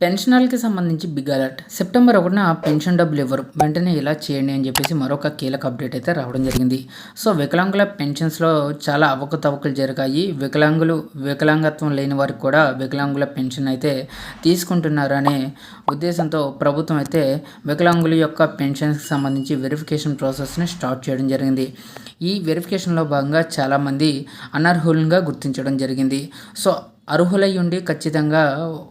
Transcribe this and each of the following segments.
పెన్షనర్లకి సంబంధించి big alert. September ఒకటిన pension డబ్బులు ఇవ్వరు వెంటనే ఇలా చేయండి అని చెప్పేసి మరొక కీలక అప్డేట్ అయితే రావడం జరిగింది. సో వికలాంగుల పెన్షన్స్లో చాలా అవకతవకలు జరిగాయి. వికలాంగులు వికలాంగత్వం లేని వారికి కూడా వికలాంగుల పెన్షన్ అయితే తీసుకుంటున్నారనే ఉద్దేశంతో ప్రభుత్వం అయితే వికలాంగుల యొక్క పెన్షన్స్కి సంబంధించి వెరిఫికేషన్ ప్రాసెస్ని స్టార్ట్ చేయడం జరిగింది. ఈ వెరిఫికేషన్లో భాగంగా చాలామంది అనర్హులంగా గుర్తించడం జరిగింది. సో అర్హులై ఉండి ఖచ్చితంగా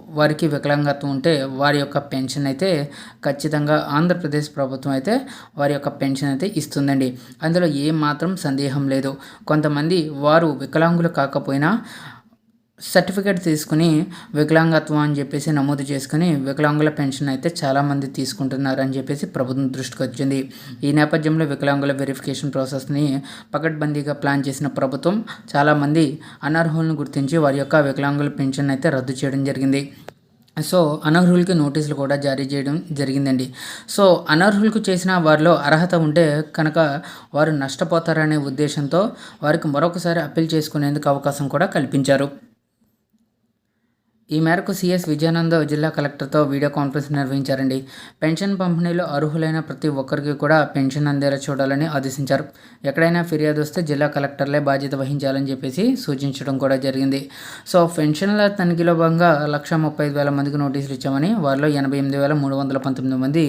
వారికి వికలాంగత్వం ఉంటే వారి యొక్క పెన్షన్ అయితే ఖచ్చితంగా ఆంధ్రప్రదేశ్ ప్రభుత్వం అయితే వారి యొక్క పెన్షన్ అయితే ఇస్తుందండి. అందులో ఏ మాత్రం సందేహం లేదు. కొంతమంది వారు వికలాంగులు కాకపోయినా సర్టిఫికేట్ తీసుకుని వికలాంగత్వం అని చెప్పేసి నమోదు చేసుకుని వికలాంగుల పెన్షన్ అయితే చాలామంది తీసుకుంటున్నారు అని చెప్పేసి ప్రభుత్వం దృష్టికి వచ్చింది. ఈ నేపథ్యంలో వికలాంగుల వెరిఫికేషన్ ప్రాసెస్ని పకడ్బందీగా ప్లాన్ చేసిన ప్రభుత్వం చాలామంది అనర్హులను గుర్తించి వారి యొక్క వికలాంగుల పెన్షన్ అయితే రద్దు చేయడం జరిగింది. సో అనర్హులకి నోటీసులు కూడా జారీ చేయడం జరిగిందండి. సో అనర్హులకు చేసిన వారిలో అర్హత ఉంటే కనుక వారు నష్టపోతారనే ఉద్దేశంతో వారికి మరొకసారి అప్పీల్ చేసుకునేందుకు అవకాశం కూడా కల్పించారు. ఈ మేరకు సిఎస్ విజయానంద జిల్లా కలెక్టర్తో వీడియో కాన్ఫరెన్స్ నిర్వహించారండి. పెన్షన్ పంపిణీలో అర్హులైన ప్రతి ఒక్కరికి కూడా పెన్షన్ అందేలా చూడాలని ఆదేశించారు. ఎక్కడైనా ఫిర్యాదు వస్తే జిల్లా కలెక్టర్లే బాధ్యత వహించాలని చెప్పేసి సూచించడం కూడా జరిగింది. సో పెన్షన్ల తనిఖీలో భాగంగా లక్ష ముప్పై ఐదు వేల మందికి నోటీసులు ఇచ్చామని వారిలో ఎనభై ఎనిమిది వేల మూడు వందల పంతొమ్మిది మంది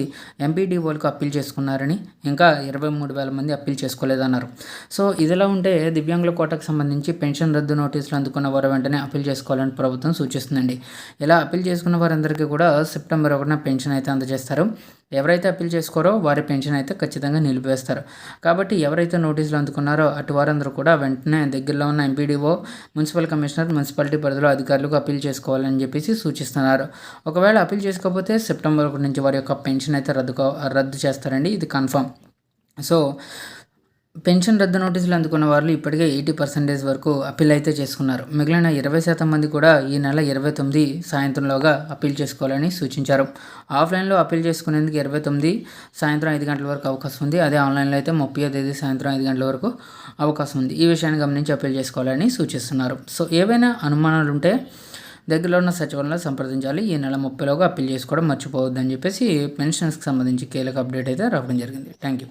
ఎంపీడీఓలకు అప్పీల్ చేసుకున్నారని ఇంకా ఇరవై మూడు వేల మంది అప్పీల్ చేసుకోలేదన్నారు. సో ఇదిలా ఉంటే దివ్యాంగుల కోటకు సంబంధించి పెన్షన్ రద్దు నోటీసులు అందుకున్న వారు వెంటనే అప్పీల్ చేసుకోవాలని ప్రభుత్వం సూచిస్తుందండి. ఇలా అప్పీల్ చేసుకున్న వారందరికీ కూడా సెప్టెంబర్ ఒకటిన పెన్షన్ అయితే అందజేస్తారు. ఎవరైతే అప్పీల్ చేసుకోరో వారి పెన్షన్ అయితే ఖచ్చితంగా నిలిపివేస్తారు. కాబట్టి ఎవరైతే నోటీసులు అందుకున్నారో అటు వారందరూ కూడా వెంటనే దగ్గరలో ఉన్న ఎంపీడీఓ మున్సిపల్ కమిషనర్ మున్సిపాలిటీ పరిధిలో అధికారులకు అప్పీల్ చేసుకోవాలని చెప్పేసి సూచిస్తున్నారు. ఒకవేళ అప్పీల్ చేసుకోకపోతే సెప్టెంబర్ ఒకటి నుంచి వారి యొక్క పెన్షన్ అయితే రద్దు రద్దు చేస్తారండి. ఇది కన్ఫర్మ్ సో పెన్షన్ రద్దు నోటీసులు అందుకున్న వాళ్ళు ఇప్పటికే ఎయిటీ పర్సెంటేజ్ వరకు అప్పీల్ అయితే చేసుకున్నారు. మిగిలిన ఇరవై శాతం మంది కూడా ఈ నెల ఇరవై తొమ్మిది సాయంత్రంలోగా అప్పీల్ చేసుకోవాలని సూచించారు. ఆఫ్లైన్లో అప్పీల్ చేసుకునేందుకు ఇరవై తొమ్మిది సాయంత్రం ఐదు గంటల వరకు అవకాశం ఉంది. అదే ఆన్లైన్లో అయితే ముప్పై తేదీ సాయంత్రం ఐదు గంటల వరకు అవకాశం ఉంది. ఈ విషయాన్ని గమనించి అప్పీల్ చేసుకోవాలని సూచిస్తున్నారు. సో ఏవైనా అనుమానాలు ఉంటే దగ్గరలో ఉన్న సచివాలయంలో సంప్రదించాలి. ఈ నెల ముప్పైలోగా అప్పీల్ చేసుకోవడం మర్చిపోవద్దని చెప్పేసి పెన్షన్స్కి సంబంధించి కీలక అప్డేట్ అయితే రావడం జరిగింది. Thank you.